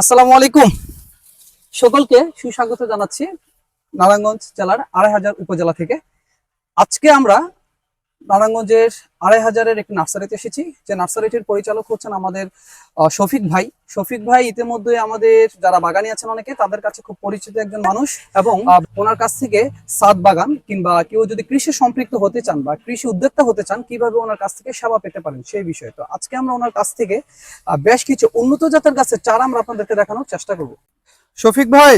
আসসালামু আলাইকুম। সকলকে সুস্বাগত জানাচ্ছি নারায়ণগঞ্জ জেলার আড়াই হাজার উপজেলা থেকে। আজকে আমরা নারায়ণগঞ্জের আড়াই হাজারের একটি নার্সারিতে এসেছি। যে নার্সারিটির পরিচালক হচ্ছেন আমাদের শফিক ভাই। শফিক ভাই ইতিমধ্যে আমাদের যারা বাগানি আছেন অনেকে তাদের কাছে খুব পরিচিত একজন মানুষ এবং ওনার কাছ থেকে সাদ বাগান কিংবা কেউ যদি কৃষি সম্পৃক্ত হতে চান বা কৃষি উদ্যোক্তা হতে চান কীভাবে ওনার কাছ থেকে সেবা পেতে পারেন সেই বিষয়ে। তো আজকে আমরা ওনার কাছ থেকে বেশ কিছু উন্নত জাতের গাছের চারা আমরা আপনাদেরকে দেখানোর চেষ্টা করব। শফিক ভাই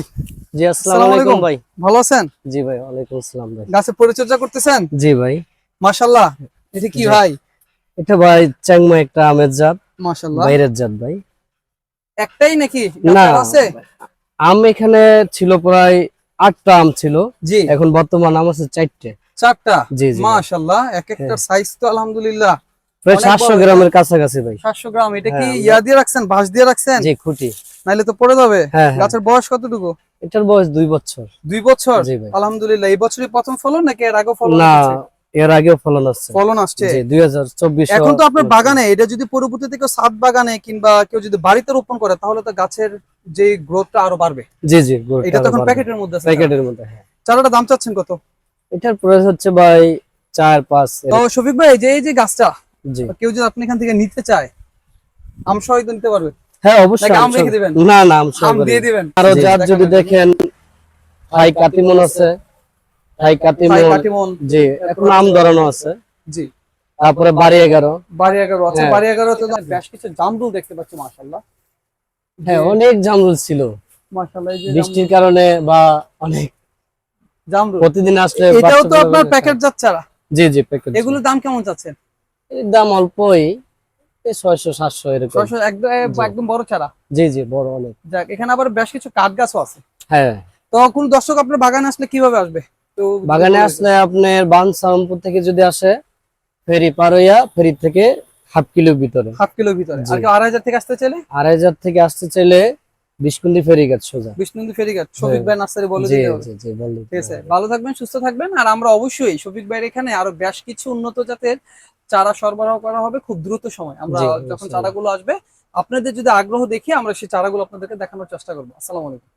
জি আসসালামু আলাইকুম। ভাই। ভালো আছেন? জি ভাই ওয়ালাইকুম আসসালাম ভাই। গাছের পরিচর্যা করতেছেন? জি ভাই। মাশাল্লাহ এটা কি ভাই? এটা ভাই চ্যাংমা একটা আমের জাত মাশাল্লাহ বাইরের জাত ভাই। একটাই নাকি? না আছে? আম এখানে ছিল প্রায় আটটা আম ছিল জি। এখন বর্তমান আম আছে চারটে। চারটা? জি জি। মাশাল্লাহ এক একটার সাইজ তো আলহামদুলিল্লাহ। প্রায়। গ্রামের কাছাকাছি ভাই। সাতশো গ্রাম এটা কি হ্যাঁ, ইয়া দিয়ে রাখছেন বাঁশ দিয়ে রাখছেন? জি খুঁটি। নাইলে তো পড়ে যাবে। হ্যাঁ হ্যাঁ। গাছের বয়স কতটুকু? এটার বয়স দুই বছর। দুই বছর? আলহামদুলিল্লাহ এই বছরই প্রথম ফলন নাকি এর আগেও ফলন না? এর আগেও ফলন আসছে ফলন আসছে? দুই হাজার চব্বিশ এখন তো আপনার বাগানে এটা যদি পরবর্তীতে কেউ সাত বাগানে কিংবা কেউ যদি বাড়িতে রোপণ করে তাহলে তো গাছের যে গ্রোথটা আরও বাড়বে। জি জি এটা তখন। প্যাকেটের মধ্যে প্যাকেটের মধ্যে হ্যাঁ। চারাটা দাম চাচ্ছেন কত? এটার প্রাইস হচ্ছে ভাই চার পাঁচ তো শফিক ভাই এই যে এই যে গাছটা জি। কেউ যদি আপনি এখান থেকে নিতে চায় আম সহিত নিতে পারবে। হ্যাঁ অবশ্যই আম রেখে দিবেন? না না আম দিয়ে দিবেন। আরও দেখানোর যদি। দেখেন থাই কাতিমন আছে। কাটিমন জি এখন আম ধরানো আছে। জি। তারপরে বাড়ি এগারো। বাড়ি এগারো আছে হ্যাঁ। বাড়ি এগারো তো বেশ কিছু জামরুল দেখতে পাচ্ছি মাশাল্লাহ হ্যাঁ অনেক জামরুল ছিল। মাশাল্লাহ বৃষ্টির কারণে বা অনেক জামরুল। প্রতিদিন আসলে এটাও তো আপনার প্যাকেট যাচ্ছে জি জি প্যাকেট এগুলোর দাম কেমন যাচ্ছে? এর দাম অল্পই এই ছয়শো সাতশো এরকম। একদম একদম বড় চারা জি জি বড় অনেক। যাক এখানে আবার বেশ কিছু কাঠ গাছও আছে। হ্যাঁ। তো কোন দর্শক আপনার বাগানে আসলে কীভাবে আসবে? বাগানে আসলে আপনার বান সালামপুর থেকে যদি আসে ফেরি পার হইয়া ফেরি থেকে হাফ কিলো ভিতরে। হাফ কিলো ভিতরে। আর কি আড়াই হাজার থেকে আসতে চাইলে? আড়াই হাজার থেকে আসতে চাইলে বিষ্কুন্দি ফেরি গেছে সোজা। বিষ্ণুন্দী ফেরিঘাট শফিক। ভাই নার্সারি বলে ঠিক আছে। ভালো থাকবেন সুস্থ থাকবেন। আর আমরা অবশ্যই শফিক ভাইয়ের এখানে আরও বেশ কিছু উন্নত জাতের চারা সরবরাহ করা হবে খুব দ্রুত সময়। আমরা যখন। চারাগুলো আসবে আপনাদের যদি আগ্রহ দেখি আমরা সেই চারাগুলো আপনাদেরকে দেখানোর চেষ্টা করব। আসসালামু আলাইকুম।